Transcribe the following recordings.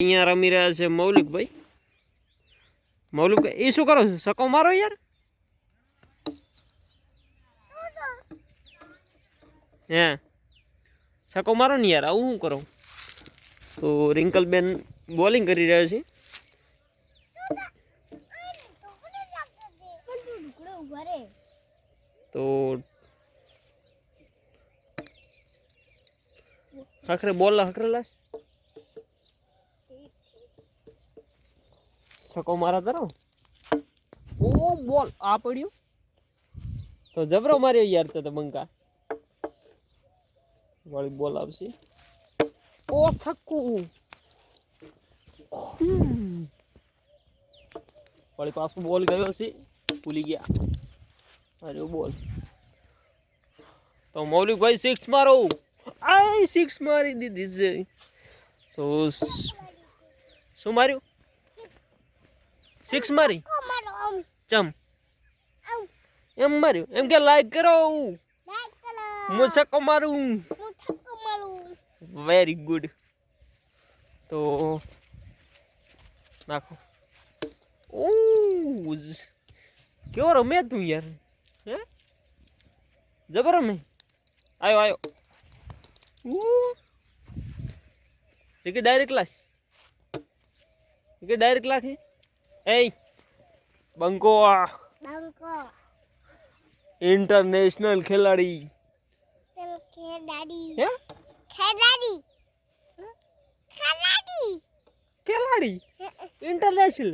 અહીંયા રમી રહ્યા છે મૌલિકભાઈ. મૌલિકભાઈ એ શું કરો છો? સકો મારો યાર? હે. સકો મારો ને યાર, આવું શું કરો? તો રિંકલબેન બોલિંગ કરી રહ્યા છે. તો આખરે બોલ હકરેલા સકો મારા તરો ઓ બોલ આ પડ્યો? તો જબરો માર્યો યાર તો બંકા. વાળી બોલ આવશે. ઓ છક્કુ. હમ. વળી પાછો બોલ ગયો છે. ભૂલી ગયા. અરે બોલ. તો મૌલિકભાઈ સિક્સ મારો. આય સિક્સ મારી દીધી છે. તો સ- શું માર્યું? સિક્સ મારી? ચમ. એમ માર્યું. એમ કે લાઈક કરો. હું છક્કો મારું. વેરી ગુડ તો નાખો. ઓ કેવો રમે તું યાર. હે? જબર રમે. આયો આયો. Ticket direct class ticket direct class એ બંકો ઇન્ટરનેશનલ ખેલાડી હે ખેલાડી ઇન્ટરનેશનલ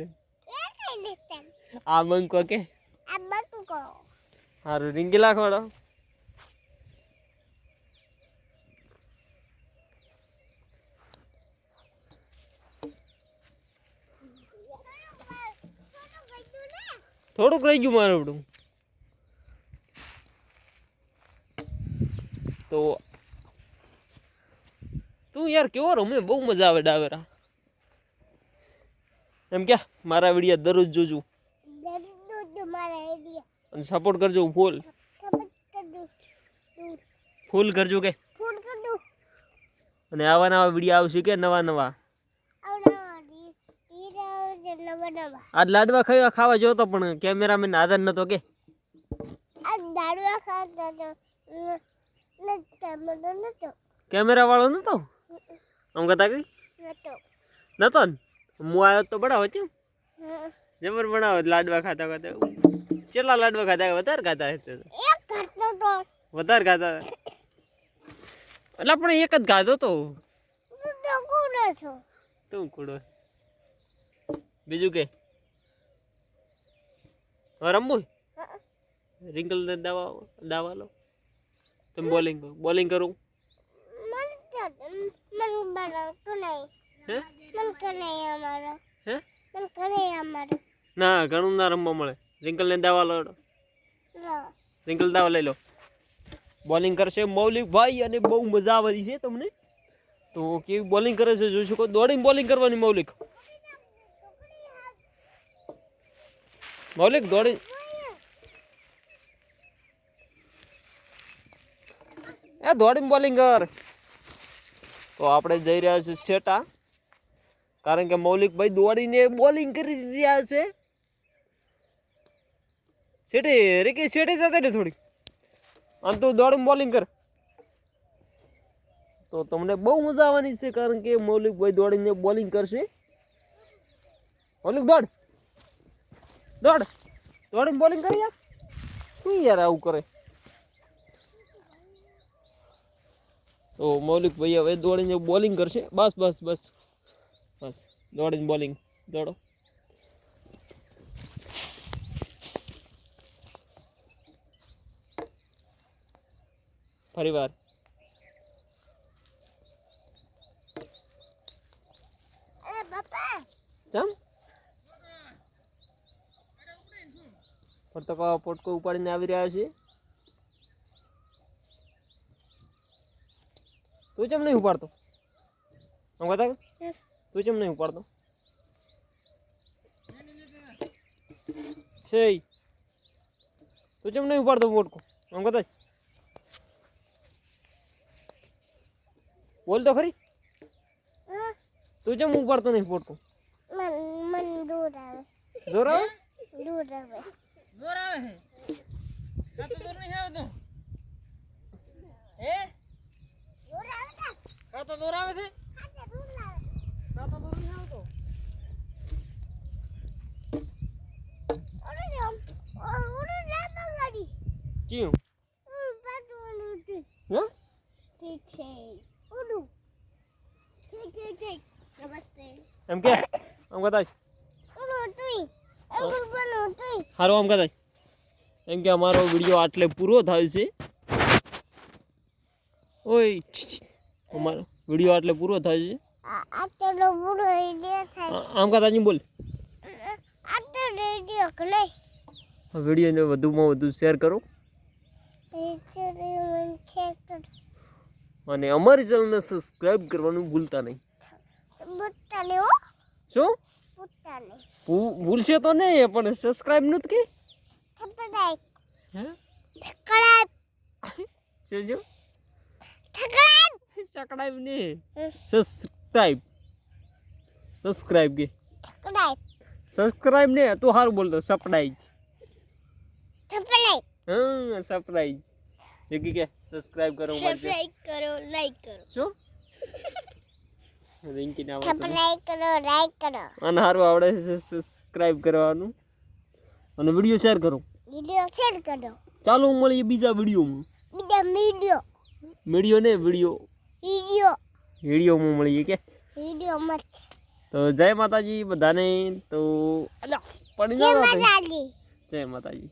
આ બંકો કે હારું રીંગી લાખવાડો થોડુંક રહી ગયું મારું બધું તો તું યાર કેવો રમે? બહુ મજા આવે ડાવેરા. એમ કે મારા વિડિયા દરરોજ જોજો. અને સપોર્ટ કરજો ફૂલ ફૂલ કરજો કે. અને આવા નવા વિડિયા આવશે કે નવા નવા. આજ લાડવા ખાવા ખાવા જોતો પણ કેમેરામેન આદર નતો કે. કેમેરા વાળો નતો? આમ કહેતા કે? નતો. હું આવ્યો તો બનાવો છે. જબર બનાવો લાડવા ખાતા ખાતા કેટલા લાડવા ખાતા વધારે ખાતા. વધારે ખાતા એટલે પણ એક જ ખાધો તો. તું કુડો બીજું કે? રમવું રિંકલ ને દાવા દાવા લો. તમે બોલિંગ કરો. બોલિંગ કરું? ના ઘણું ના રમવા મળે. રિંકલ ને દાવા લો રિંકલ દાવા લઈ લો. બોલિંગ કરશે મૌલિક ભાઈ અને બહુ મજા આવવાની છે તમને. તો કેવી બોલિંગ કરે છે જોઈ શકો? દોડીને બોલિંગ કરવાની મૌલિક. મૌલિક દોડી એ દોડીને બોલિંગ કર. તો આપણે જઈ રહ્યા છીએ સેટા કારણ કે મૌલિકભાઈ દોડીને બોલિંગ કરી રહ્યા છે. સેટી રે કે સેટે જતા ને થોડી. અને તું દોડીને બોલિંગ કર. તો તમને બહુ મજા આવવાની છે કારણ કે મૌલિકભાઈ દોડીને બોલિંગ કરશે. મૌલિક દોડ. દોડ. દોડીને બોલિંગ કરી યાર. શું યાર આવું કરે? તો મૌલિક ભાઈ હવે દોડીને બોલિંગ કરશે. બસ બસ બસ. બસ દોડીને બોલિંગ. દોડો. ફરી વાર કેમ? પડતકા પોટકો ઉપાડીને આવી રહ્યા છે. તું કેમ નહીં ઉપાડતો? કહેતા કે? તું કેમ નહીં ઉપાડતો? છે તું કેમ નહીં ઉપાડતો પોટકો? આમ કહેતા બોલ તો ખરી. તું કેમ ઉપાડતો નહીં પોટકો? દૂર આવે આવે દૂર આવે છે કાં તો દૂર નહીં આવતો હે? દૂર આવે ને કાં તો દૂર આવે છે? ખાતે દૂર આવે કાં તો. દૂર નહીં આવતો પાટું ઠીક છે. ઓલું ઠીક ઠીક ઠીક. નમસ્તે. એમ કે? એમ કદાચ સારું આમ કદાચ એમ કે અમારો વીડિયો આટલે પૂરો થાય છે. ઓય. અમારો વીડિયો આટલે પૂરો થાય છે. આમ કદાચ બોલ. વિડીયોને વધુમાં વધુ શેર કરો. અને અમારી ચેનલને સબસ્ક્રાઇબ કરવાનું ભૂલતા નહીં. ભૂલતા નહીં શું? ભૂલશે તો નહીં પણ સબસ્ક્રાઇબ નથી કે થપડાય હે થકડાય શું શું થકડાય સબસ્ક્રાઇબ ને સબસ્ક્રાઇબ સબસ્ક્રાઇબ કે થકડાય સબસ્ક્રાઇબ ને તું સારું બોલતો સપડાઈ થપડાય હા સરપ્રાઈઝ જે કે સબસ્ક્રાઇબ કરો માટે સબસ્ક્રાઇબ કરો લાઈક કરો શું રિંકી ના થપડાય કરો લાઈક કરો અને સારું આવડે છે સબસ્ક્રાઇબ કરવાનું. અને વીડિયો શેર કરો. વિડિયો શેર કરો. ચાલો મળીએ બીજા વિડીયોમાં બીજા વિડિયો વીડિયો ને વીડિયો વિડિયો વિડીયોમાં મળીએ કે? વિડિયો મત. તો જય માતાજી બધાને. તો અલા, પડી જય માતાજી. જય માતાજી.